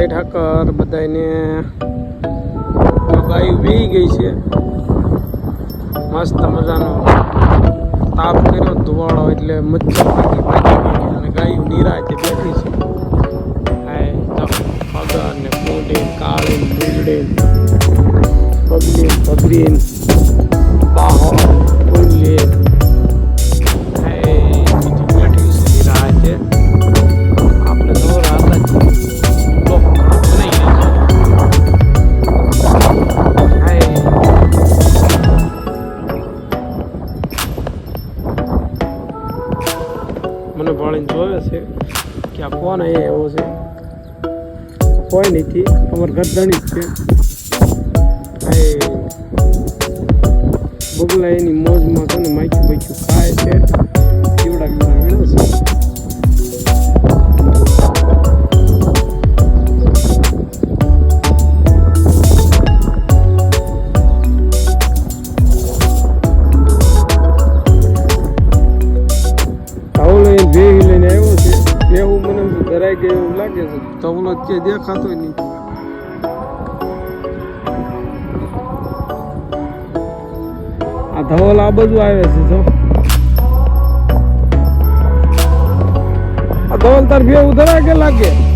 જય ઠાકર બધાને ગાયું વી ગઈ છે. મસ્ત મજાનો તાપ કર્યો, ધુવાળો એટલે મચ્છર પાકી પાકી ગઈ અને ગાયું નિરાતે બેઠી છે. હાય તો ને કુંડી કાળી મૂંગડી બગડી બગડી બાહો. મને ભાળીને જોવે છે કે આ કોણ અહીંયા એવો છે? કોઈ નથી અમાર ગરદણી જ છે. બગલા એની મોજમાં કે દેખાતો નહીં. આ ધવલ આ બાજુ આવે છે, જો. આ ધવલ તાર ભેહું ઉધરા કે લાગે?